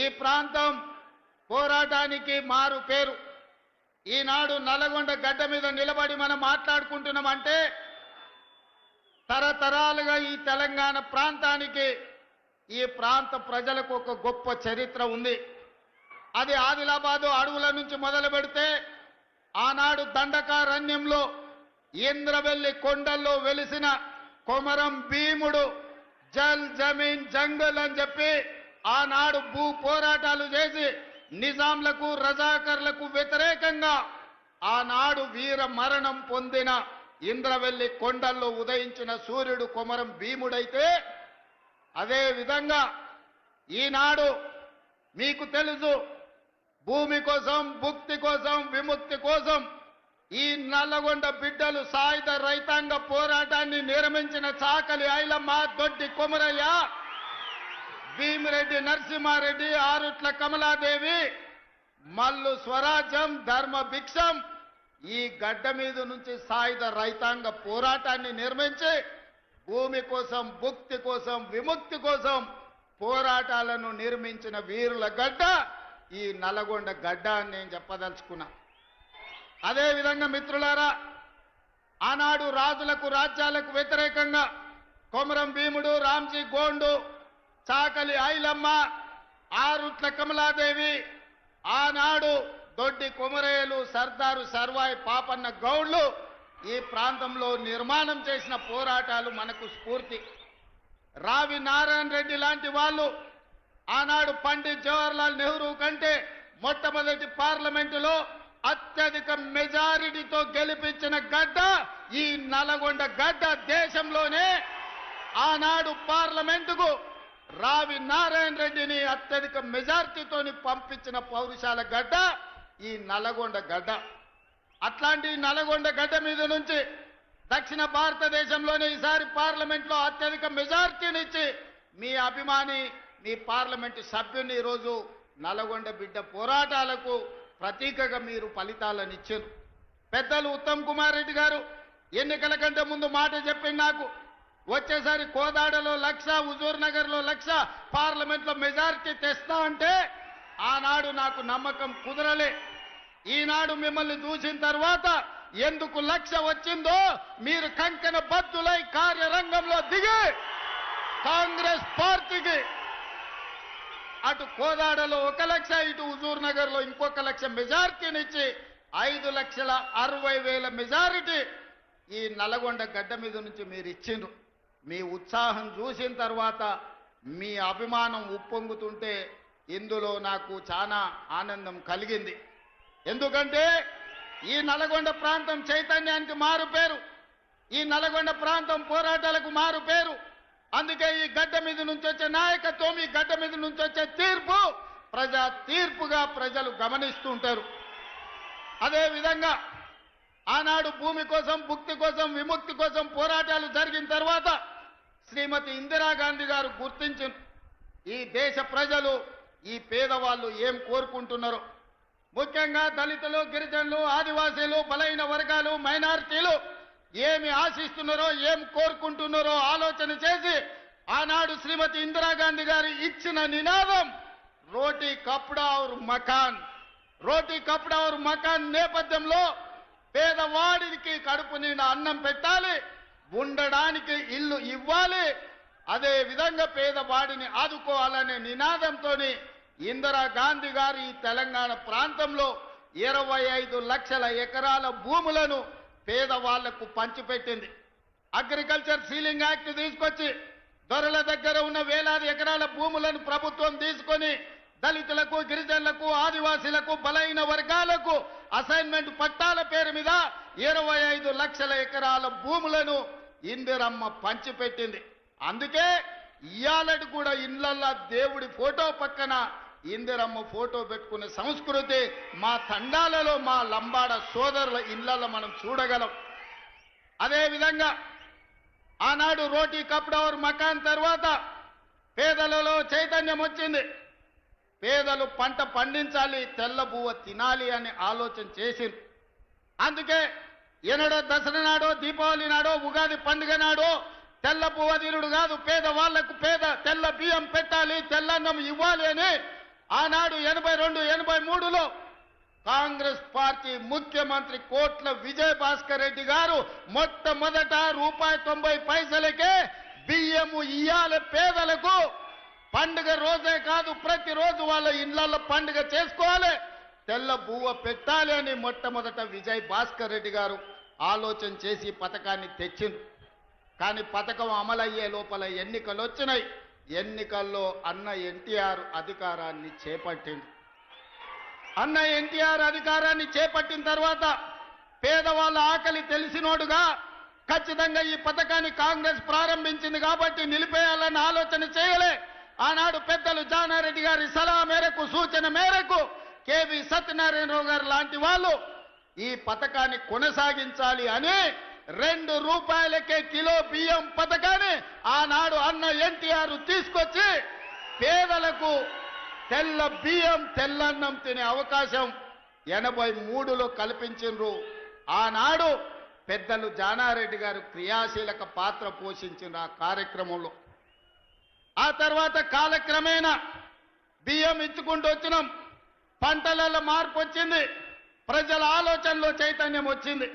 ఈ ప్రాంతం పోరాటానికి మారు పేరు. ఈనాడు నల్లగొండ గడ్డ మీద నిలబడి మనం మాట్లాడుకుంటున్నామంటే తరతరాలుగా ఈ తెలంగాణ ప్రాంతానికి ఈ ప్రాంత ప్రజలకు ఒక గొప్ప చరిత్ర ఉంది. అది ఆదిలాబాదు అడవుల నుంచి మొదలు పెడితే ఆనాడు దండకారణ్యంలో ఇంద్రవెల్లి కొండల్లో వెలిసిన కొమరం భీముడు జల్ జమీన్ జంగల్ అని చెప్పి ఆనాడు భూ పోరాటాలు చేసి నిజాంలకు రజాకర్లకు వ్యతిరేకంగా ఆనాడు వీర మరణం పొందిన ఇంద్రవెల్లి కొండల్లో ఉదయించిన సూర్యుడు కొమరం భీముడైతే అదే విధంగా ఈనాడు మీకు తెలుసు భూమి కోసం భుక్తి కోసం విముక్తి కోసం ఈ నల్లగొండ బిడ్డలు సాయుధ రైతాంగ పోరాటాన్ని నిర్మించిన చాకలి ఐలమ్మ దొడ్డి కొమరయ్య భీమిరెడ్డి నరసింహారెడ్డి ఆరుట్ల కమలాదేవి మల్లు స్వరాజ్యం ధర్మ భిక్షం ఈ గడ్డ మీద నుంచి సాయుధ రైతాంగ పోరాటాన్ని నిర్మించి భూమి కోసం భుక్తి కోసం విముక్తి కోసం పోరాటాలను నిర్మించిన వీరుల గడ్డ ఈ నల్లగొండ గడ్డ అని నేను చెప్పదలుచుకున్నా. అదేవిధంగా మిత్రులారా ఆనాడు రాజులకు రాజ్యాలకు వ్యతిరేకంగా కొమరం భీముడు రామ్జీ గోండు చాకలి ఐలమ్మ ఆరుట్ల కమలాదేవి ఆనాడు దొడ్డి కుమరేలు సర్దారు సర్వాయి పాపన్న గౌడ్లు ఈ ప్రాంతంలో నిర్మాణం చేసిన పోరాటాలు మనకు స్ఫూర్తి. రావి నారాయణ రెడ్డి లాంటి వాళ్ళు ఆనాడు పండిత్ జవహర్లాల్ నెహ్రూ కంటే మొట్టమొదటి పార్లమెంటులో అత్యధిక మెజారిటీతో గెలిపించిన గడ్డ ఈ నల్గొండ గడ్డ దేశంలోనే ఆనాడు పార్లమెంటుకు రావి నారాయణ రెడ్డిని అత్యధిక మెజార్టీతోని పంపించిన పౌరుషాల గడ్డ ఈ నల్గొండ గడ్డ. అట్లాంటి నల్గొండ గడ్డ మీద నుంచి దక్షిణ భారతదేశంలోనే ఈసారి పార్లమెంట్లో అత్యధిక మెజార్టీనిచ్చి మీ అభిమాని మీ పార్లమెంటు సభ్యుని ఈరోజు నల్లగొండ బిడ్డ పోరాటాలకు ప్రతీకగా మీరు ఫలితాలను ఇచ్చారు పెద్దలు ఉత్తమ్ కుమార్ రెడ్డి గారు ఎన్నికల కంటే ముందు మాట చెప్పింది నాకు వచ్చేసారి కోదాడలో లక్ష హుజూర్ నగర్లో లక్ష పార్లమెంట్లో మెజారిటీ తెస్తా అంటే ఆనాడు నాకు నమ్మకం కుదరలే. ఈనాడు మిమ్మల్ని చూసిన తర్వాత ఎందుకు లక్ష వచ్చిందో మీరు కంకణ బద్దులై కార్యరంగంలో దిగి కాంగ్రెస్ పార్టీకి. అటు కోదాడలో ఒక లక్ష ఇటు హుజూర్ నగర్లో ఇంకొక లక్ష మెజారిటీనిచ్చి ఐదు లక్షల అరవై వేల మెజారిటీ ఈ నల్గొండ గడ్డ మీద నుంచి మీరు ఇచ్చిండ్రు. మీ ఉత్సాహం చూసిన తర్వాత మీ అభిమానం ఉప్పొంగుతుంటే ఇందులో నాకు చాలా ఆనందం కలిగింది. ఎందుకంటే ఈ నల్గొండ ప్రాంతం చైతన్యానికి మారు పేరు. ఈ నల్గొండ ప్రాంతం పోరాటాలకు మారు పేరు. అందుకే ఈ గడ్డ మీద నుంచి వచ్చే నాయకత్వం ఈ గడ్డ మీద నుంచి వచ్చే తీర్పు ప్రజా తీర్పుగా ప్రజలు గమనిస్తుంటారు అదేవిధంగా ఆనాడు భూమి కోసం భుక్తి కోసం విముక్తి కోసం పోరాటాలు జరిగిన తర్వాత శ్రీమతి ఇందిరాగాంధీ గారు గుర్తించి ఈ దేశ ప్రజలు ఈ పేదవాళ్ళు ఏం కోరుకుంటున్నారో? ముఖ్యంగా దళితులు గిరిజనులు ఆదివాసీలు బలైన వర్గాలు మైనారిటీలు ఏమి ఆశిస్తున్నారో ఏం కోరుకుంటున్నారో ఆలోచన చేసి ఆనాడు శ్రీమతి ఇందిరాగాంధీ గారు ఇచ్చిన నినాదం రోటీ కప్డా ఔర్ మకాన్. రోటీ కప్డా ఔర్ మకాన్ నేపథ్యంలో పేదవాడికి కడుపు నిండా అన్నం పెట్టాలి ఉండడానికి ఇల్లు ఇవ్వాలి. అదే విధంగా పేదవాడిని ఆదుకోవాలనే నినాదంతోని ఇందిరా గాంధీ గారు ఈ తెలంగాణ ప్రాంతంలో ఇరవై ఐదు లక్షల ఎకరాల భూములను పేదవాళ్ళకు పంచిపెట్టింది. అగ్రికల్చర్ సీలింగ్ యాక్ట్ తీసుకొచ్చి దొరల దగ్గర ఉన్న వేలాది ఎకరాల భూములను ప్రభుత్వం తీసుకొని దళితులకు గిరిజనులకు ఆదివాసీలకు బలైన వర్గాలకు అసైన్మెంట్ పట్టాల పేరు మీద ఇరవై ఐదు లక్షల ఎకరాల భూములను ఇందిరమ్మ పంచిపెట్టింది. అందుకే ఇయ్యాలటి కూడా ఇళ్ళల్లా దేవుడి ఫోటో పక్కన ఇందిరమ్మ ఫోటో పెట్టుకునే సంస్కృతి మా తండాలలో మా లంబాడ సోదరుల ఇళ్ళలో మనం చూడగలం. అదేవిధంగా ఆనాడు రోటీ కప్డవర్ మకాన్ తర్వాత పేదలలో చైతన్యం వచ్చింది. పేదలు పంట పండించాలి తెల్ల బువ్వ తినాలి అని ఆలోచన చేసింది అందుకే ఎనడో దసరా నాడో దీపావళి నాడో ఉగాది పండుగ నాడో తెల్ల పువ్వదీరుడు కాదు పేద వాళ్ళకు పేద తెల్ల బియ్యం పెట్టాలి తెల్లన్నం ఇవ్వాలి అని ఆనాడు ఎనభై రెండు ఎనభై మూడులో కాంగ్రెస్ పార్టీ ముఖ్యమంత్రి కోట్ల విజయ భాస్కర్ రెడ్డి గారు మొట్టమొదట రూపాయి తొంభై పైసలకే బియ్యము ఇయ్యాల పేదలకు. పండుగ రోజే కాదు ప్రతిరోజు వాళ్ళ ఇళ్ళలో పండుగ చేసుకోవాలి. తెల్ల బువ్వ పెట్టాలి అని మొట్టమొదట విజయ్ భాస్కర్ రెడ్డి గారు ఆలోచన చేసి పథకాన్ని తెచ్చింది కానీ పథకం అమలయ్యే లోపల ఎన్నికలు వచ్చినాయి. ఎన్నికల్లో అన్న ఎన్టీఆర్ అధికారాన్ని చేపట్టింది అన్న ఎన్టీఆర్ అధికారాన్ని చేపట్టిన తర్వాత పేదవాళ్ళ ఆకలి తెలిసినోడుగా ఖచ్చితంగా ఈ పథకాన్ని కాంగ్రెస్ ప్రారంభించింది కాబట్టి నిలిపేయాలని ఆలోచన చేయలే. ఆనాడు పెద్దలు జానారెడ్డి గారి సలహా మేరకు సూచన మేరకు కేవి సత్యనారాయణరావు గారు లాంటి వాళ్ళు ఈ పథకాన్ని కొనసాగించాలి అని రెండు రూపాయలకే కిలో బియ్యం పథకాన్ని ఆనాడు అన్న ఎన్టీఆర్ తీసుకొచ్చి పేదలకు తెల్ల బియ్యం తెల్లన్నం తినే అవకాశం ఎనభై మూడులో కల్పించిండ్రు. ఆనాడు పెద్దలు జానారెడ్డి గారు క్రియాశీలక పాత్ర పోషించిన ఆ కార్యక్రమంలో ఆ తర్వాత కాలక్రమేణా బియ్యం ఇచ్చుకుంటూ వచ్చినాం. పంటలలో మార్పు వచ్చింది. ప్రజల ఆలోచనలో చైతన్యం వచ్చింది.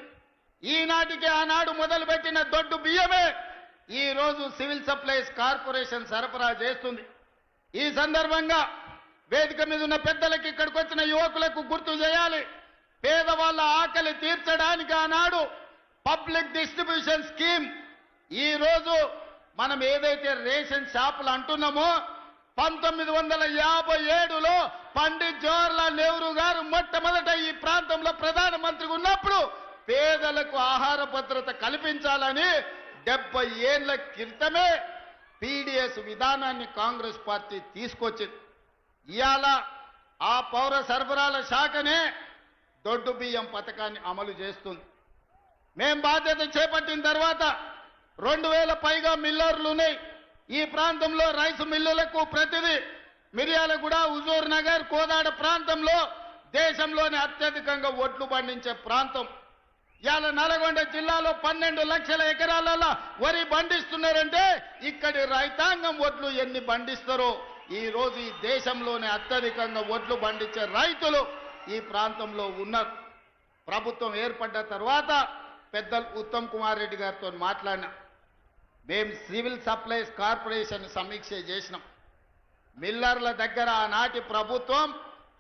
ఈనాటికి ఆనాడు మొదలుపెట్టిన దొడ్డు బియ్యమే ఈరోజు సివిల్ సప్లైస్ కార్పొరేషన్ సరఫరా చేస్తుంది. ఈ సందర్భంగా వేదిక మీద ఉన్న పెద్దలకు ఇక్కడికి వచ్చిన యువకులకు గుర్తు చేయాలి. పేదవాళ్ళ ఆకలి తీర్చడానికి ఆనాడు పబ్లిక్ డిస్ట్రిబ్యూషన్ స్కీమ్ ఈరోజు మనం ఏదైతే రేషన్ షాపులు అంటున్నామో పంతొమ్మిది వందల యాభై ఏడులో పండిత్ జవహర్లాల్ నెహ్రూ గారు మొట్టమొదట ఈ ప్రాంతంలో ప్రధానమంత్రిగా ఉన్నప్పుడు పేదలకు ఆహార భద్రత కల్పించాలని డెబ్బై ఏళ్ళ క్రితమే పీడిఎస్ విధానాన్ని కాంగ్రెస్ పార్టీ తీసుకొచ్చింది. ఇవాళ ఆ పౌర సరఫరాల శాఖనే దొడ్డు బియ్యం పథకాన్ని అమలు చేస్తుంది. మేం బాధ్యత చేపట్టిన తర్వాత రెండు వేల పైగా మిల్లర్లు ఉన్నాయి. ఈ ప్రాంతంలో రైస్ మిల్లులకు ప్రతిదీ మిర్యాలగూడ హుజూర్ నగర్ కోదాడ ప్రాంతంలో దేశంలోనే అత్యధికంగా ఒడ్లు పండించే ప్రాంతం. ఇవాళ నల్గొండ జిల్లాలో పన్నెండు లక్షల ఎకరాలలో వరి పండిస్తున్నారంటే ఇక్కడి రైతాంగం ఒడ్లు ఎన్ని పండిస్తారో. ఈ రోజు ఈ దేశంలోనే అత్యధికంగా ఒడ్లు పండించే రైతులు ఈ ప్రాంతంలో ఉన్నారు. ప్రభుత్వం ఏర్పడ్డ తర్వాత పెద్దలు ఉత్తమ్ కుమార్ రెడ్డి గారితో మాట్లాడినా. మేము సివిల్ సప్లైస్ కార్పొరేషన్ సమీక్ష చేసినాం. మిల్లర్ల దగ్గర ఆనాటి ప్రభుత్వం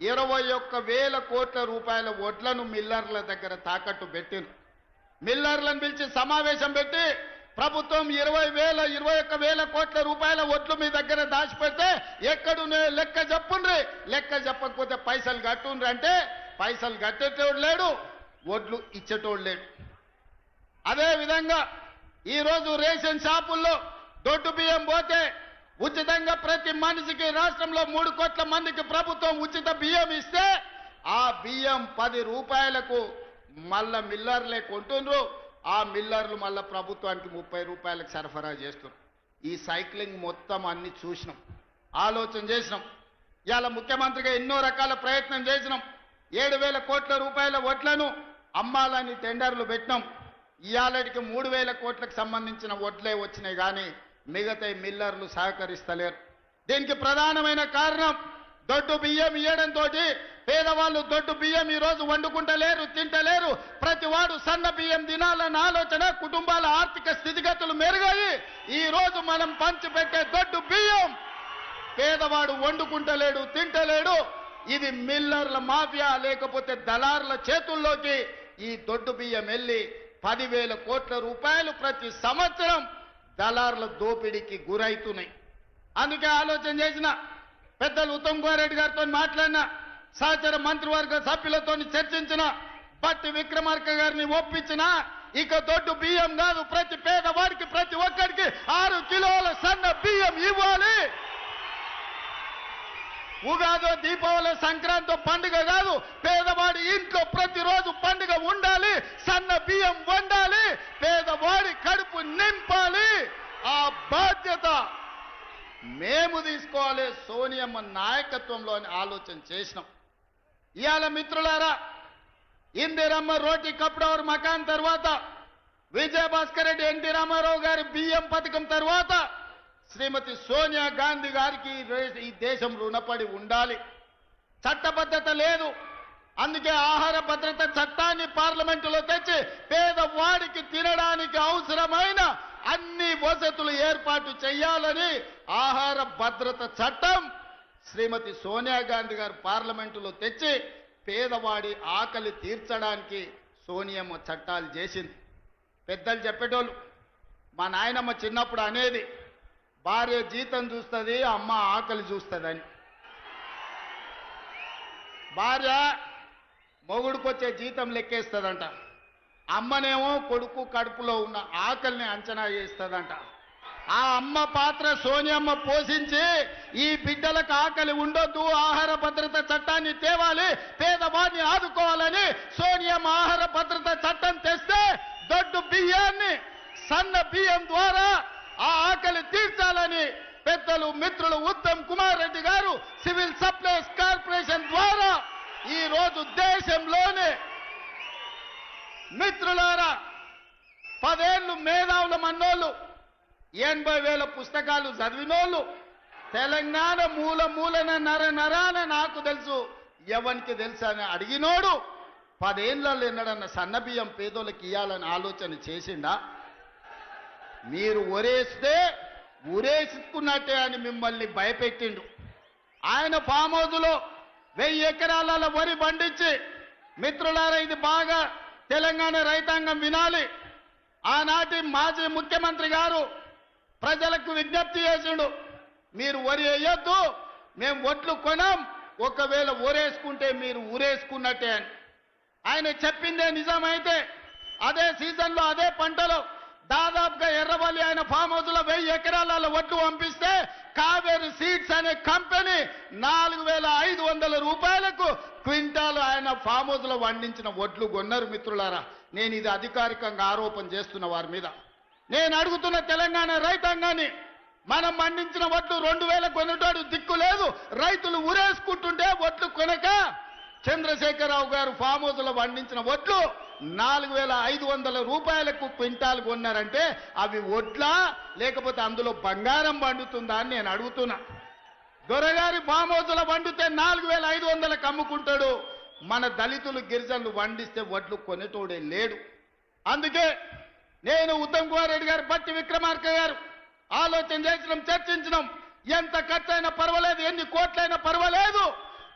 ఇరవై ఒక్క వేల కోట్ల రూపాయల వడ్లను మిల్లర్ల దగ్గర తాకట్టు పెట్టింది. మిల్లర్లను పిలిచి సమావేశం పెట్టి ప్రభుత్వం ఇరవై వేల ఇరవై ఒక్క వేల కోట్ల రూపాయల వడ్లు మీ దగ్గర దాచిపెడితే ఎక్కడునే లెక్క చెప్పుండ్రి. లెక్క చెప్పకపోతే పైసలు కట్టుండ్రి అంటే పైసలు కట్టేటోడు లేడు వడ్లు ఇచ్చేటోడు లేడు. అదేవిధంగా ఈరోజు రేషన్ షాపుల్లో దొడ్డు బియ్యం పోతే ఉచితంగా ప్రతి మనిషికి రాష్ట్రంలో మూడు కోట్ల మందికి ప్రభుత్వం ఉచిత బియ్యం ఇస్తే ఆ బియ్యం పది రూపాయలకు మళ్ళా మిల్లర్లే కొంటుండ్రు. ఆ మిల్లర్లు మళ్ళా ప్రభుత్వానికి ముప్పై రూపాయలకు సరఫరా చేస్తున్నారు. ఈ సైక్లింగ్ మొత్తం అన్ని చూసినాం. ఆలోచన చేసినాం. ఇవాళ ముఖ్యమంత్రిగా ఎన్నో రకాల ప్రయత్నం చేసినాం. ఏడు వేల కోట్ల రూపాయల ఓట్లను అమ్మాలని టెండర్లు పెట్టినాం. ఇవాళకి మూడు వేల కోట్లకు సంబంధించిన వడ్లే వచ్చినాయి కానీ మిగతా మిల్లర్లు సహకరిస్తలేరు. దీనికి ప్రధానమైన కారణం దొడ్డు బియ్యం ఇవ్వడంతో పేదవాళ్ళు దొడ్డు బియ్యం ఈరోజు వండుకుంటలేరు తింటలేరు. ప్రతి వాడు సన్న బియ్యం తినాలన్న ఆలోచన కుటుంబాల ఆర్థిక స్థితిగతులు మెరుగాయి ఈరోజు మనం పంచిపెట్టే దొడ్డు బియ్యం పేదవాడు వండుకుంటలేడు తింటలేడు. ఇది మిల్లర్ల మాఫియా లేకపోతే దళారుల చేతుల్లోకి ఈ దొడ్డు బియ్యం వెళ్ళి పదివేల కోట్ల రూపాయలు ప్రతి సంవత్సరం దళారుల దోపిడీకి గురవుతున్నాయి అందుకే ఆలోచన చేసిన పెద్దలు ఉత్తమ్ కుమార్ గారితో మాట్లాడిన సహచర మంత్రివర్గ సభ్యులతో చర్చించిన పట్టి విక్రమార్క గారిని ఒప్పించిన ఇక దొడ్డు బియ్యం కాదు ప్రతి పేదవాడికి ప్రతి ఒక్కరికి ఆరు కిలోల సన్న బియ్యం ఇవ్వాలి. ఉగాదో దీపావళి సంక్రాంతి పండుగ కాదు పేదవాడి ఇంట్లో ప్రతిరోజు పండుగ ఉండాలి సన్న బియ్యం వండాలి పేదవాడి కడుపు నింపాలి. ఆ బాధ్యత మేము తీసుకోవాలి సోనియమ్మ నాయకత్వంలో అని ఆలోచన చేసినాం. ఇవాళ మిత్రులారా ఇందిరమ్మ రోటి కప్డవర్ మకాన్ తర్వాత విజయభాస్కర్ రెడ్డి ఎన్టీ రామారావు గారి బియ్యం పథకం తర్వాత శ్రీమతి సోనియా గాంధీ గారికి ఈ ఈ దేశం రుణపడి ఉండాలి. చట్టబద్ధత లేదు. అందుకే ఆహార భద్రత చట్టాన్ని పార్లమెంటులో తెచ్చి పేదవాడికి తినడానికి అవసరమైన అన్ని వసతులు ఏర్పాటు చేయాలని ఆహార భద్రత చట్టం శ్రీమతి సోనియా గాంధీ గారు పార్లమెంటులో తెచ్చి పేదవాడి ఆకలి తీర్చడానికి సోనియమ్మ చట్టాలు చేసింది. పెద్దలు చెప్పేటోళ్ళు మా నాయనమ్మ చిన్నప్పుడు అనేది భార్య జీతం చూస్తుంది అమ్మ ఆకలి చూస్తుందని. భార్య మొగుడుకొచ్చే జీతం లెక్కేస్తుందంట. అమ్మనేమో కొడుకు కడుపులో ఉన్న ఆకలిని అంచనా వేస్తుందంట. ఆ అమ్మ పాత్ర సోనియమ్మ పోషించి ఈ బిడ్డలకు ఆకలి ఉండొద్దు ఆహార భద్రత చట్టాన్ని తేవాలి పేదవాడిని ఆదుకోవాలని సోనియమ్మ ఆహార భద్రత చట్టం తెస్తే దొడ్డు బియ్యాన్ని సన్న బియ్యం ద్వారా ఆ ఆకలి తీర్చాలని పెద్దలు మిత్రులు ఉత్తమ్ కుమార్ రెడ్డి గారు సివిల్ సప్లైస్ కార్పొరేషన్ ద్వారా ఈ రోజు దేశంలోనే మిత్రులారా పదేళ్ళు మేధావుల మన్నోళ్ళు ఎనభై వేల పుస్తకాలు చదివినోళ్ళు తెలంగాణ మూల మూలన నర నరాన నాకు తెలుసు ఎవరికి తెలుసు అని అడిగినోడు పదేళ్ళలో ఎన్నడన్న సన్నబియ్యం పేదోళ్ళకి ఇవ్వాలని ఆలోచన చేసిండా? మీరు ఒరేస్తే ఉరేసుకున్నట్టే అని మిమ్మల్ని భయపెట్టిండు. ఆయన ఫామ్ హౌస్లో వెయ్యి ఎకరాల వరి పండించి మిత్రులారా ఇది బాగా తెలంగాణ రైతాంగం వినాలి. ఆనాటి మాజీ ముఖ్యమంత్రి గారు ప్రజలకు విజ్ఞప్తి చేసిండు మీరు వరి వేయొద్దు మేము ఒట్లు కొనం ఒకవేళ ఊరేసుకుంటే మీరు ఊరేసుకున్నట్టే అని. ఆయన చెప్పిందే నిజమైతే అదే సీజన్లో అదే పంటలో దాదాపుగా ఎర్రవల్లి ఆయన ఫామ్ హౌస్లో వెయ్యి ఎకరాల వడ్లు పంపిస్తే కావేరి సీడ్స్ అనే కంపెనీ నాలుగు వేల ఐదు వందల రూపాయలకు క్వింటాలు ఆయన ఫామ్ హౌస్లో వండించిన వడ్లు కొన్నారు మిత్రులారా. నేను ఇది అధికారికంగా ఆరోపణ చేస్తున్న వారి మీద. నేను అడుగుతున్న తెలంగాణ రైతాంగాన్ని మనం పండించిన వడ్లు రెండు వేల కొనేటాడు దిక్కు లేదు రైతులు ఉరేసుకుంటుంటే వడ్లు కొనక చంద్రశేఖరరావు గారు ఫామ్ హౌస్లో పండించిన వడ్లు నాలుగు వేల ఐదు వందల రూపాయలకు క్వింటాల్ కొన్నారంటే అవి వడ్లా లేకపోతే అందులో బంగారం పండుతుందా అని నేను అడుగుతున్నా. దొరగారి ఫామ్ వండితే నాలుగు వేల ఐదు వందలకు అమ్ముకుంటాడు మన దళితులు గిరిజనులు వండిస్తే వడ్లు కొనేటోడే లేడు. అందుకే నేను ఉత్తమ్ కుమార్ రెడ్డి గారు బట్టి విక్రమార్క గారు ఆలోచన చేసినాం చర్చించినాం. ఎంత ఖర్చైనా పర్వాలేదు ఎన్ని కోట్లైనా పర్వాలేదు.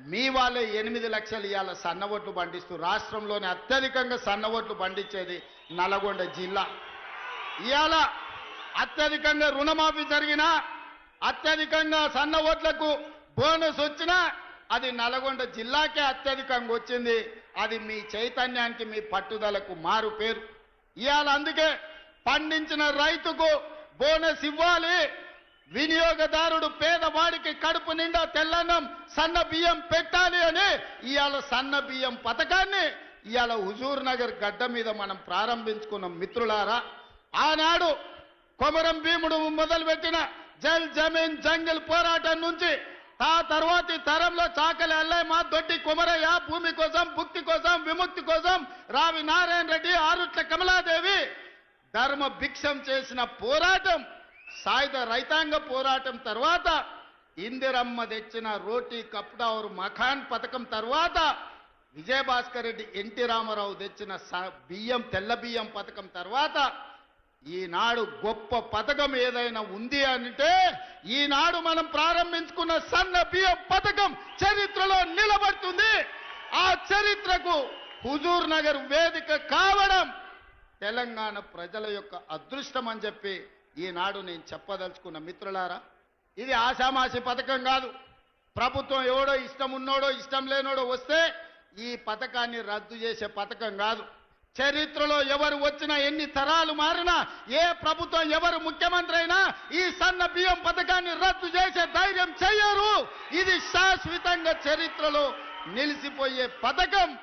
మీ వాళ్ళే ఎనిమిది లక్షలు ఇవాళ సన్న ఓట్లు పండిస్తూ రాష్ట్రంలోనే అత్యధికంగా సన్న ఓట్లు పండించేది నల్గొండ జిల్లా. ఇవాళ అత్యధికంగా రుణమాఫీ జరిగినా అత్యధికంగా సన్న ఓట్లకు బోనస్ వచ్చినా అది నల్గొండ జిల్లాకే అత్యధికంగా వచ్చింది. అది మీ చైతన్యానికి మీ పట్టుదలకు మారు పేరు. ఇవాళ అందుకే పండించిన రైతుకు బోనస్ ఇవ్వాలి. వినియోగదారుడు పేదవాడికి కడుపు నిండా తెల్లన్నం సన్న బియ్యం పెట్టాలి అని ఇవాళ సన్న బియ్యం పథకాన్ని ఇవాళ హుజూర్ నగర్ గడ్డ మీద మనం ప్రారంభించుకున్నాం మిత్రులారా ఆనాడు కొమరం భీముడు మొదలుపెట్టిన జల్ జమీన్ జంగిల్ పోరాటం నుంచి ఆ తర్వాతి తరంలో చాకలి అల్లయ్య దొడ్డి కుమరయ్య భూమి కోసం భుక్తి కోసం విముక్తి కోసం రావి నారాయణ రెడ్డి ఆరుట్ల కమలాదేవి ధర్మ భిక్షం చేసిన పోరాటం సాయుధ రైతాంగ పోరాటం తర్వాత ఇందిరమ్మ తెచ్చిన రోటీ కప్డావర్ మఖాన్ పథకం తర్వాత విజయభాస్కర్ రెడ్డి ఎన్టీ రామారావు తెచ్చిన స- బియ్యం తెల్ల బియ్యం పథకం తర్వాత ఈనాడు గొప్ప పథకం ఏదైనా ఉంది అంటే ఈనాడు మనం ప్రారంభించుకున్న సన్న బియ్యం పథకం చరిత్రలో నిలబడుతుంది. ఆ చరిత్రకు హుజూర్ నగర్ వేదిక కావడం తెలంగాణ ప్రజల యొక్క అదృష్టం అని చెప్పి ఈనాడు నేను చెప్పదలుచుకున్న మిత్రులారా ఇది ఆషామాషి పథకం కాదు. ప్రభుత్వం ఎవడో ఇష్టం ఉన్నోడో ఇష్టం లేనోడో వస్తే ఈ పథకాన్ని రద్దు చేసే పథకం కాదు. చరిత్రలో ఎవరు వచ్చినా ఎన్ని తరాలు మారినా ఏ ప్రభుత్వం ఎవరు ముఖ్యమంత్రి అయినా ఈ సన్న బియ్యం పథకాన్ని రద్దు చేసే ధైర్యం చెయ్యరు ఇది శాశ్వతంగా చరిత్రలో నిలిచిపోయే పథకం.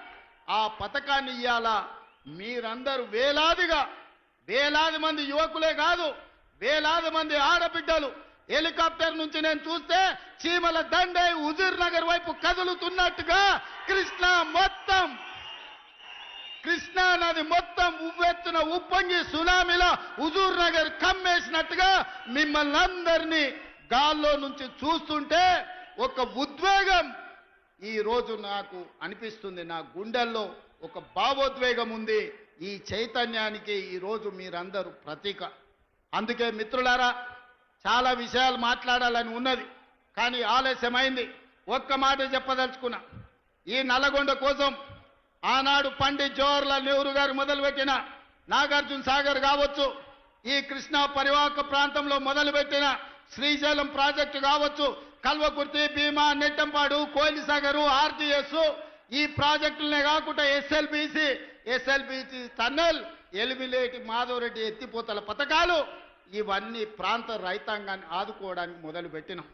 ఆ పథకాన్ని ఇవ్వాలా మీరందరూ వేలాదిగా వేలాది మంది యువకులే కాదు వేలాది మంది ఆడబిడ్డలు హెలికాప్టర్ నుంచి నేను చూస్తే చీమల దండై హుజూర్ నగర్ వైపు కదులుతున్నట్టుగా కృష్ణా మొత్తం కృష్ణా నది మొత్తం ఉవ్వెత్తున ఉప్పొంగి సునామీలో హుజూర్ నగర్ కమ్మేసినట్టుగా మిమ్మల్ని అందరినీ గాల్లో నుంచి చూస్తుంటే ఒక ఉద్వేగం ఈ రోజు నాకు అనిపిస్తుంది. నా గుండెల్లో ఒక భావోద్వేగం ఉంది. ఈ చైతన్యానికి ఈ రోజు మీరందరూ ప్రతీక. అందుకే మిత్రులారా చాలా విషయాలు మాట్లాడాలని ఉన్నది కానీ ఆలస్యమైంది. ఒక్క మాట చెప్పదలుచుకున్నా. ఈ నల్లగొండ కోసం ఆనాడు పండిత్ జవహర్లాల్ నెహ్రూ గారు మొదలుపెట్టిన నాగార్జున సాగర్ కావచ్చు ఈ కృష్ణా పరివాహక ప్రాంతంలో మొదలుపెట్టిన శ్రీశైలం ప్రాజెక్టు కావచ్చు కల్వకుర్తి భీమా నెట్టంపాడు కోయిలిసాగరు ఆర్టీఎస్ ఈ ప్రాజెక్టులనే కాకుండా SLBC SLBC tunnel Alimineti Madhavareddy ఎత్తిపోతల పథకాలు ఇవన్నీ ప్రాంత రైతాంగాన్ని ఆదుకోవడానికి మొదలుపెట్టినాం.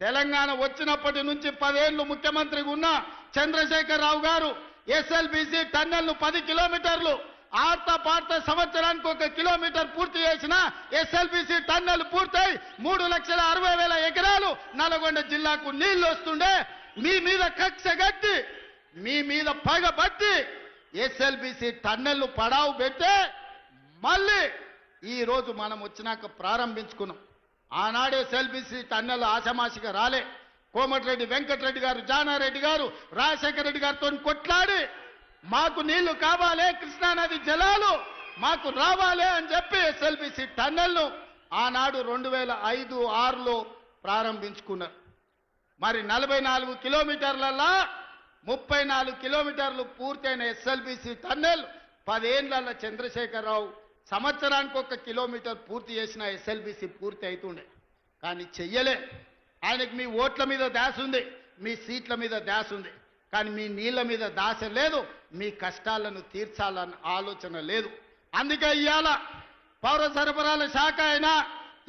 తెలంగాణ వచ్చినప్పటి నుంచి పదేళ్ళు ముఖ్యమంత్రిగా ఉన్న చంద్రశేఖరరావు గారు ఎస్ఎల్బిసి టన్నెల్ను పది కిలోమీటర్లు ఆర్త పార్త సంవత్సరానికి ఒక కిలోమీటర్ పూర్తి చేసిన ఎస్ఎల్బిసి టన్నెల్ పూర్తయి మూడు లక్షల అరవై వేల ఎకరాలు నల్గొండ జిల్లాకు నీళ్ళు వస్తుండే. మీ మీద కక్ష గట్టి మీ మీద పగబట్టి ఎస్ఎల్బిసి టన్నెల్ పడావు పెట్టే మళ్ళీ ఈరోజు మనం వచ్చినాక ప్రారంభించుకున్నాం. ఆనాడే సెల్బిసి టన్నెల్ ఆశమాసిగా రాలే. కోమటిరెడ్డి వెంకటరెడ్డి గారు జానారెడ్డి గారు రాజశేఖర రెడ్డి గారితో కొట్లాడి మాకు నీళ్ళు కావాలే కృష్ణానది జలాలు మాకు రావాలే అని చెప్పి ఎస్ఎల్బిసి టన్నెల్ను ఆనాడు రెండు వేల ఐదు ఆరులో ప్రారంభించుకున్నారు. మరి నలభై నాలుగు కిలోమీటర్లల్లా ముప్పై నాలుగు కిలోమీటర్లు పూర్తయిన ఎస్ఎల్బిసి టన్నెల్ పదేళ్ళ చంద్రశేఖరరావు సంవత్సరానికి ఒక కిలోమీటర్ పూర్తి చేసిన ఎస్ఎల్బిసి పూర్తి అవుతుండే కానీ చెయ్యలే. ఆయనకి మీ ఓట్ల మీద దాస ఉంది మీ సీట్ల మీద దాస ఉంది. కానీ మీ నీళ్ళ మీద దాస లేదు మీ కష్టాలను తీర్చాలన్న ఆలోచన లేదు. అందుకే ఇవాళ పౌర సరఫరాల శాఖ అయినా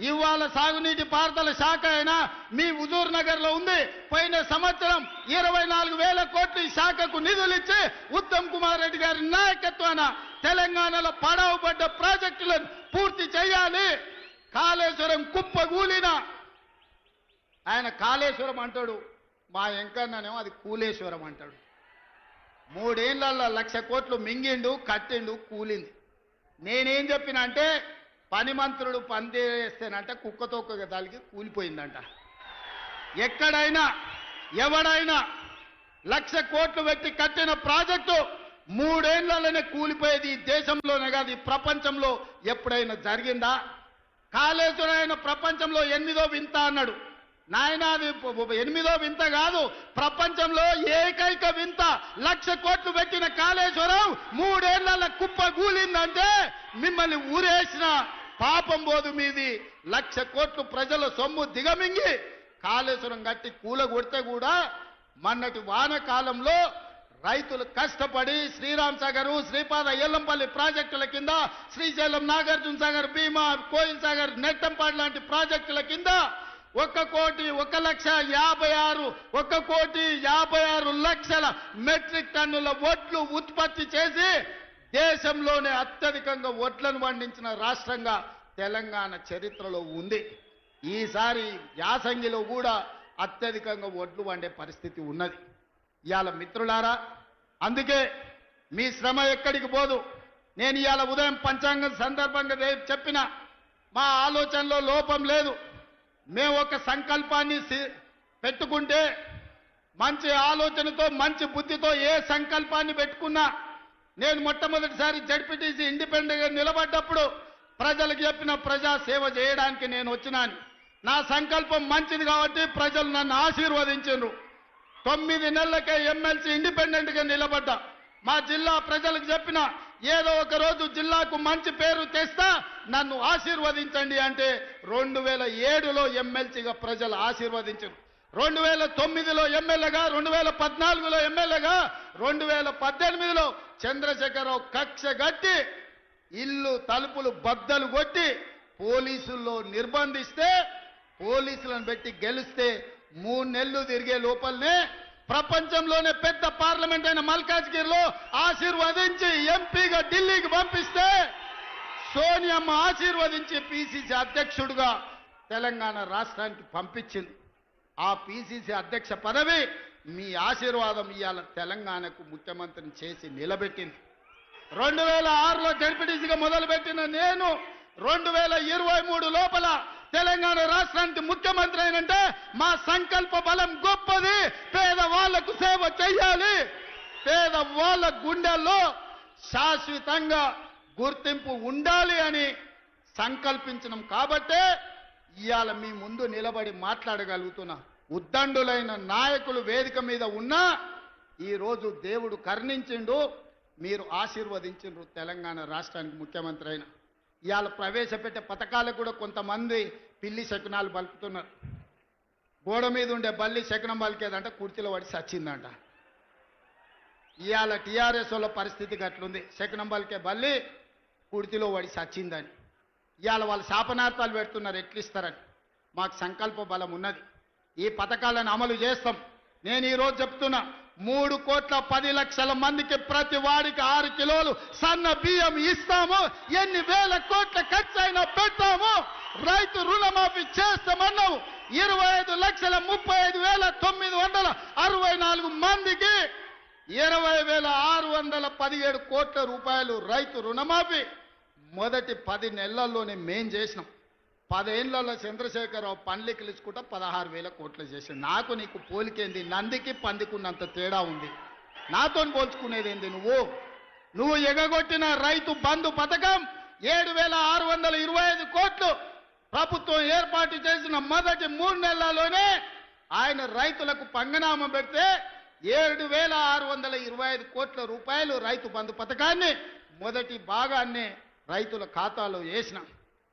ఇవాళ సాగునీటి పారుదల శాఖ అయినా మీ హుజూర్ నగర్లో ఉంది. పోయిన సంవత్సరం ఇరవై నాలుగు వేల కోట్లు ఈ శాఖకు నిధులు ఇచ్చి ఉత్తమ్ కుమార్ రెడ్డి గారి నాయకత్వాన తెలంగాణలో పడవబడ్డ ప్రాజెక్టులను పూర్తి చేయాలి. కాళేశ్వరం కుప్పగూలిన ఆయన కాళేశ్వరం అంటాడు మా ఎంకన్ననేమో అది కూలేశ్వరం అంటాడు. మూడేళ్ళలో లక్ష కోట్లు మింగిండు కట్టిండు కూలింది. నేనేం చెప్పిన అంటే పని మంత్రుడు పందేస్తేనంటే కుక్కతో దానికి కూలిపోయిందంట. ఎక్కడైనా ఎవడైనా లక్ష కోట్లు పెట్టి కట్టిన ప్రాజెక్టు మూడేళ్ళలోనే కూలిపోయేది దేశంలోనే కాదు ప్రపంచంలో ఎప్పుడైనా జరిగిందా? కాళేశ్వరం అయిన ప్రపంచంలో ఎనిమిదో వింత అన్నాడు. నాయన అది ఎనిమిదో వింత కాదు ప్రపంచంలో ఏకైక వింత లక్ష కోట్లు పెట్టిన కాళేశ్వరం మూడేళ్ళ కుప్ప కూలిందంటే మిమ్మల్ని ఊరేసిన పాపం బోధు మీది లక్ష కోట్లు ప్రజల సొమ్ము దిగమింగి కాళేశ్వరం కట్టి కూల కొడితే కూడా మొన్నటి వానకాలంలో రైతులు కష్టపడి శ్రీరామ్ సాగర్ శ్రీపాద ఎల్లంపల్లి ప్రాజెక్టుల కింద శ్రీశైలం నాగార్జున సాగర్ భీమా కోయిన్ సాగర్ నెట్టంపాడు లాంటి ప్రాజెక్టుల కింద ఒక కోటి ఒక లక్ష యాభై ఆరు ఒక కోటి యాభై ఆరు లక్షల మెట్రిక్ టన్నుల ఒడ్లు ఉత్పత్తి చేసి దేశంలోనే అత్యధికంగా వడ్లను పండించిన రాష్ట్రంగా తెలంగాణ చరిత్రలో ఉంది. ఈసారి యాసంగిలో కూడా అత్యధికంగా వడ్లు వండే పరిస్థితి ఉన్నది. ఇవాళ మిత్రులారా అందుకే మీ శ్రమ ఎక్కడికి పోదు. నేను ఇవాళ ఉదయం పంచాంగం సందర్భంగా రేపు చెప్పిన మా ఆలోచనలో లోపం లేదు. మేము ఒక సంకల్పాన్ని సి- పెట్టుకుంటే మంచి ఆలోచనతో మంచి బుద్ధితో ఏ సంకల్పాన్ని పెట్టుకున్నా నేను మొట్టమొదటిసారి జడ్పీటీసీ ఇండిపెండెంట్గా నిలబడ్డప్పుడు ప్రజలకు చెప్పిన ప్రజా సేవ చేయడానికి నేను వచ్చినాను. నా సంకల్పం మంచిది కాబట్టి ప్రజలు నన్ను ఆశీర్వదించారు తొమ్మిది నెలలకే ఎమ్మెల్సీ ఇండిపెండెంట్గా నిలబడ్డా. మా జిల్లా ప్రజలకు చెప్పిన ఏదో ఒక రోజు జిల్లాకు మంచి పేరు తెస్తా నన్ను ఆశీర్వదించండి అంటే రెండు వేల ఏడులో ఎమ్మెల్సీగా ప్రజలు ఆశీర్వదించారు. రెండు వేల తొమ్మిదిలో ఎమ్మెల్యేగా రెండు వేల పద్నాలుగులో ఎమ్మెల్యేగా రెండు వేల పద్దెనిమిదిలో చంద్రశేఖరరావు కక్ష గట్టి ఇల్లు తలుపులు బద్దలు కొట్టి పోలీసుల్లో నిర్బంధిస్తే పోలీసులను పెట్టి గెలిస్తే మూడు నెలలు తిరిగే లోపలనే ప్రపంచంలోనే పెద్ద పార్లమెంట్ అయిన మల్కాజ్గిరిలో ఆశీర్వదించి ఎంపీగా ఢిల్లీకి పంపిస్తే సోనియమ్మ ఆశీర్వదించి పిసిసి అధ్యక్షుడిగా తెలంగాణ రాష్ట్రానికి పంపించింది. ఆ పిసిసి అధ్యక్ష పదవి మీ ఆశీర్వాదం ఇవాళ తెలంగాణకు ముఖ్యమంత్రిని చేసి నిలబెట్టింది. రెండు వేల ఆరులో జడ్పీటీసీగా మొదలుపెట్టిన నేను రెండు వేల ఇరవై మూడు లోపల తెలంగాణ రాష్ట్రానికి ముఖ్యమంత్రి అయినంటే మా సంకల్ప బలం గొప్పది. పేదవాళ్ళకు సేవ చెయ్యాలి. పేదవాళ్ళ గుండెల్లో శాశ్వతంగా గుర్తింపు ఉండాలి అని సంకల్పించడం కాబట్టే ఇవాళ మీ ముందు నిలబడి మాట్లాడగలుగుతున్నా. ఉద్దండులైన నాయకులు వేదిక మీద ఉన్నా ఈరోజు దేవుడు కర్ణించిండు మీరు ఆశీర్వదించిండ్రు తెలంగాణ రాష్ట్రానికి ముఖ్యమంత్రి అయిన. ఇవాళ ప్రవేశపెట్టే పథకాలకు కూడా కొంతమంది పిల్లి శకునాలు పలుకుతున్నారు గోడ మీద ఉండే బల్లి శకునం పలికేదంట కుర్చీలో పడి సచ్చిందంట. ఇవాళ టీఆర్ఎస్ వాళ్ళ పరిస్థితి గట్లుంది. శకునం పలికే బల్లి కుర్చీలో పడి సచ్చిందని. ఇవాళ వాళ్ళు శాపనార్థాలు పెడుతున్నారు ఎట్లిస్తారని. మాకు సంకల్ప బలం ఉన్నది. ఈ పథకాలను అమలు చేస్తాం. నేను ఈరోజు చెప్తున్నా మూడు కోట్ల పది లక్షల మందికి ప్రతి వాడికి ఆరు కిలోలు సన్న బియ్యం ఇస్తాము. ఎన్ని వేల కోట్ల ఖర్చు అయినా పెడతాము. రైతు రుణమాఫీ చేస్తామన్నావు. ఇరవై ఐదు లక్షల ముప్పై ఐదు వేల తొమ్మిది వందల అరవై నాలుగు మందికి ఇరవై వేల ఆరు వందల పదిహేడు కోట్ల రూపాయలు రైతు రుణమాఫీ. మొదటి పది నెలల్లోనే మేం చేసినాం. పదేళ్ళలో చంద్రశేఖరరావు పండ్లకి కలుచుకుంటా పదహారు వేల కోట్లు చేసిండు. నాకు నీకు పోలికేంది? నందికి పందికున్నంత తేడా ఉంది. నాతో పోల్చుకునేది ఏంది నువ్వు? నువ్వు ఎగగొట్టిన రైతు బంధు పథకం ఏడు వేల ఆరు వందల ఇరవై ఐదు కోట్లు ప్రభుత్వం ఏర్పాటు చేసిన మొదటి మూడు నెలల్లోనే ఆయన రైతులకు పంగనామం పెడితే ఏడు వేల ఆరు వందల ఇరవై ఐదు కోట్ల రూపాయలు రైతు బంధు పథకాన్ని మొదటి భాగాన్ని రైతుల ఖాతాలో వేసినాం.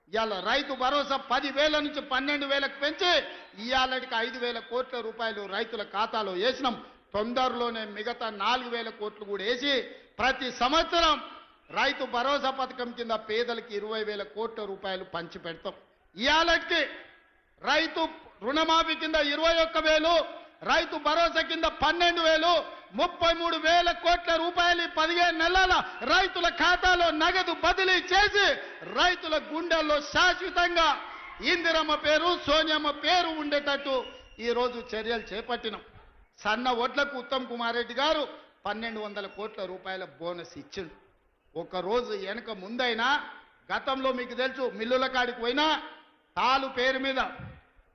ఇవాళ రైతు భరోసా పది వేల నుంచి పన్నెండు వేలకు పెంచి ఇవాళకి ఐదు వేల కోట్ల రూపాయలు రైతుల ఖాతాలో వేసినాం. తొందరలోనే మిగతా నాలుగు వేల కోట్లు కూడా వేసి ప్రతి సంవత్సరం రైతు భరోసా పథకం కింద పేదలకి ఇరవై వేల కోట్ల రూపాయలు పంచి పెడతాం ఇవాళకి రైతు రుణమాఫీ కింద ఇరవై ఒక్క వేలు రైతు భరోసా కింద పన్నెండు వేలు ముప్పై మూడు వేల కోట్ల రూపాయలు పదిహేను నెలల రైతుల ఖాతాలో నగదు బదిలీ చేసి రైతుల గుండెల్లో శాశ్వతంగా ఇందిరమ్మ పేరు సోనియమ్మ పేరు ఉండేటట్టు ఈరోజు చర్యలు చేపట్టినాం. సన్న ఒడ్లకు ఉత్తమ్ కుమార్ రెడ్డి గారు పన్నెండు వందల కోట్ల రూపాయల బోనస్ ఇచ్చిండు. ఒకరోజు వెనక ముందైనా గతంలో మీకు తెలుసు మిల్లుల కాడికి పోయినా తాలు పేరు మీద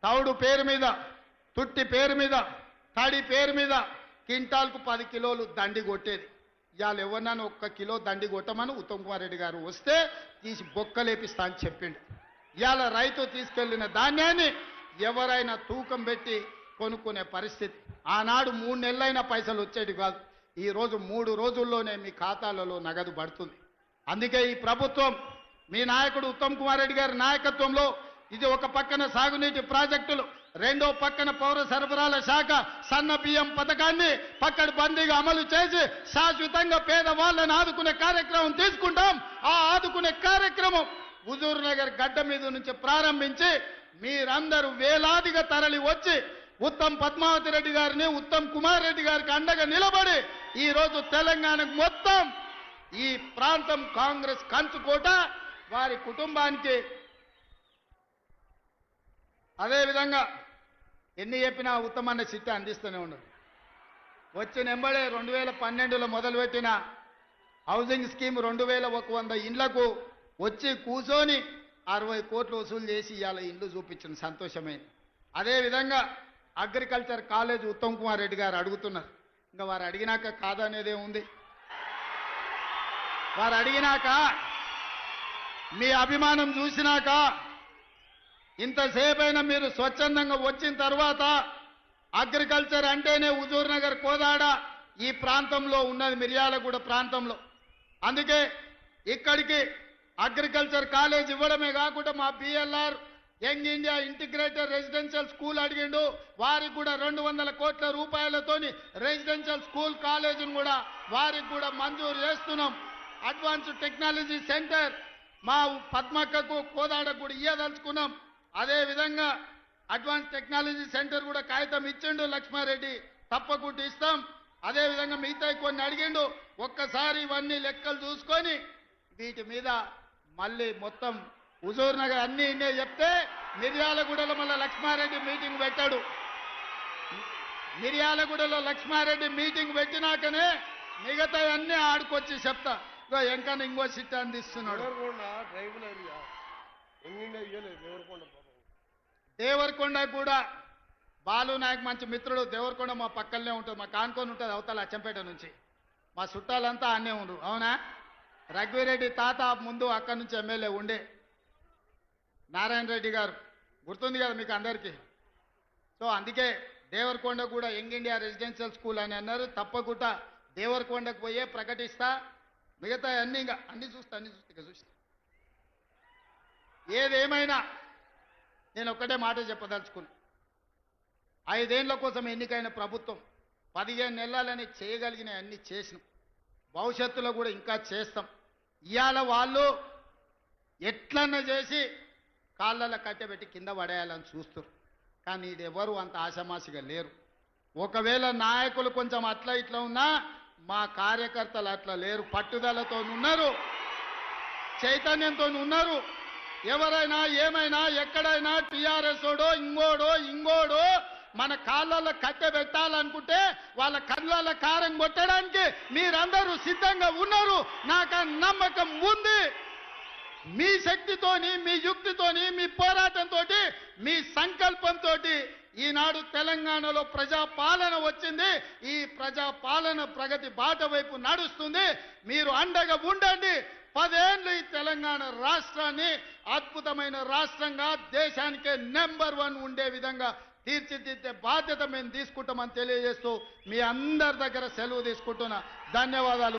తౌడు పేరు మీద తుట్టి పేరు మీద తడి పేరు మీద కింటాల్కు పది కిలోలు దండి కొట్టేది. ఇవాళ ఎవరినైనా ఒక్క కిలో దండి కొట్టమని ఉత్తమ్ కుమార్ రెడ్డి గారు వస్తే తీసి బొక్కలేపిస్తా అని చెప్పిండు. ఇవాళ రైతు తీసుకెళ్ళిన ధాన్యాన్ని ఎవరైనా తూకం పెట్టి కొనుక్కునే పరిస్థితి. ఆనాడు మూడు నెలలైనా పైసలు వచ్చేటి కాదు. ఈరోజు మూడు రోజుల్లోనే మీ ఖాతాలలో నగదు పడుతుంది. అందుకే ఈ ప్రభుత్వం మీ నాయకుడు ఉత్తమ్ కుమార్ రెడ్డి గారి నాయకత్వంలో ఇది ఒక పక్కన సాగునీటి ప్రాజెక్టులు రెండో పక్కన పౌర సరఫరాల శాఖ సన్న బియ్యం పథకాన్ని పక్కడి బందీగా అమలు చేసి శాశ్వతంగా పేదవాళ్ళని ఆదుకునే కార్యక్రమం తీసుకుంటాం. ఆ ఆదుకునే కార్యక్రమం హుజూర్ నగర్ గడ్డ మీద నుంచి ప్రారంభించి మీరందరూ వేలాదిగా తరలి వచ్చి ఉత్తమ్ పద్మావతి రెడ్డి గారిని ఉత్తమ్ కుమార్ రెడ్డి గారికి అండగా నిలబడి ఈరోజు తెలంగాణకు మొత్తం ఈ ప్రాంతం కాంగ్రెస్ కంచుకోట. వారి కుటుంబానికి అదేవిధంగా ఎన్ని చెప్పినా ఉత్తమాన్ని చిట్ట అందిస్తూనే ఉండదు. వచ్చిన ఎంబడే రెండు వేల పన్నెండులో మొదలుపెట్టిన హౌసింగ్ స్కీమ్ రెండు వేల ఒక వంద ఇండ్లకు వచ్చి కూర్చొని అరవై కోట్లు వసూలు చేసి ఇవాళ ఇండ్లు చూపించిన సంతోషమైంది అదేవిధంగా అగ్రికల్చర్ కాలేజ్ ఉత్తమ్ కుమార్ రెడ్డి గారు అడుగుతున్నారు. ఇంకా వారు అడిగినాక కాదనేదే ఉంది. వారు అడిగినాక మీ అభిమానం చూసినాక ఇంతసేపైనా మీరు స్వచ్ఛందంగా వచ్చిన తర్వాత అగ్రికల్చర్ అంటేనే హుజూర్ నగర్ కోదాడ ఈ ప్రాంతంలో ఉన్నది మిర్యాలగూడ ప్రాంతంలో. అందుకే ఇక్కడికి అగ్రికల్చర్ కాలేజ్ ఇవ్వడమే కాకుండా మా BLR young India integrated residential school అడిగిండు. వారికి కూడా రెండు వందల కోట్ల రూపాయలతోని రెసిడెన్షియల్ స్కూల్ కాలేజీని కూడా వారికి కూడా మంజూరు చేస్తున్నాం. అడ్వాన్స్డ్ టెక్నాలజీ సెంటర్ మా పద్మక్కకు కోదాడకు కూడా ఇయ్యదలుచుకున్నాం. అదేవిధంగా అడ్వాన్స్ టెక్నాలజీ సెంటర్ కూడా కాగితం ఇచ్చిండు లక్ష్మారెడ్డి. తప్పకుండా ఇస్తాం. అదే విధంగా మిగతా కొన్ని అడిగిండు. ఒక్కసారి ఇవన్నీ లెక్కలు చూసుకొని వీటి మీద మళ్ళీ మొత్తం హుజూర్ నగర్ అన్ని ఇన్నే చెప్తే మిర్యాలగూడలో మళ్ళీ లక్ష్మారెడ్డి మీటింగ్ పెట్టాడు. మిర్యాలగూడలో లక్ష్మారెడ్డి మీటింగ్ పెట్టినాకనే మిగతా అన్ని ఆడుకొచ్చి చెప్తా. ఇంకా ఇంకో సిట్ అందిస్తున్నాడు. దేవరకొండ కూడా బాలు నాయక్ మంచి మిత్రుడు దేవరకొండ మా పక్కనే ఉంటుంది మా కానుకొని ఉంటుంది అవతల అచ్చంపేట నుంచి. మా చుట్టాలంతా అన్నే ఉండు అవునా? రఘువీరెడ్డి తాత ముందు అక్కడి నుంచి ఎమ్మెల్యే ఉండే. నారాయణ రెడ్డి గారు గుర్తుంది కదా మీకు అందరికీ? సో అందుకే దేవరకొండ కూడా యంగ్ ఇండియా రెసిడెన్షియల్ స్కూల్ అని అన్నారు. తప్పకుండా దేవరకొండకు పోయే ప్రకటిస్తా. మిగతా అన్ని ఇంకా అన్ని చూస్తా అన్ని చూస్తా ఇక చూస్తా. ఏదేమైనా నేను ఒక్కటే మాట చెప్పదలుచుకున్నా. ఐదేళ్ళ కోసం ఎన్నికైన ప్రభుత్వం పదిహేను నెలలని చేయగలిగిన అన్ని చేసినాం. భవిష్యత్తులో కూడా ఇంకా చేస్తాం. ఇవాళ వాళ్ళు ఎట్లన్నా చేసి కాళ్ళలో కట్టెబెట్టి కింద పడేయాలని చూస్తారు. కానీ ఇది ఎవరు అంత ఆశమాసిగా లేరు. ఒకవేళ నాయకులు కొంచెం అట్లా ఇట్లా ఉన్నా మా కార్యకర్తలు అట్లా లేరు. పట్టుదలతో ఉన్నారు చైతన్యంతో ఉన్నారు ఎవరైనా ఏమైనా ఎక్కడైనా టీఆర్ఎస్ ఓడో ఇంగోడో ఇంగోడో మన కాళ్ళల్లో కట్టె పెట్టాలనుకుంటే వాళ్ళ కళ్ళల్లో కారం కొట్టడానికి మీరందరూ సిద్ధంగా ఉన్నారు. నాకు నమ్మకం ఉంది. మీ శక్తితోని మీ యుక్తితోని మీ పోరాటంతో మీ సంకల్పంతో ఈనాడు తెలంగాణలో ప్రజా పాలన వచ్చింది. ఈ ప్రజా పాలన ప్రగతి బాట వైపు నడుస్తుంది. మీరు అండగా ఉండండి. పదేళ్ళు ఈ తెలంగాణ రాష్ట్రాన్ని అద్భుతమైన రాష్ట్రంగా దేశానికే నెంబర్ వన్ ఉండే విధంగా తీర్చిదిద్దే బాధ్యత మేము తీసుకుంటామని తెలియజేస్తూ మీ అందరి దగ్గర సెలవు తీసుకుంటున్నా. ధన్యవాదాలు.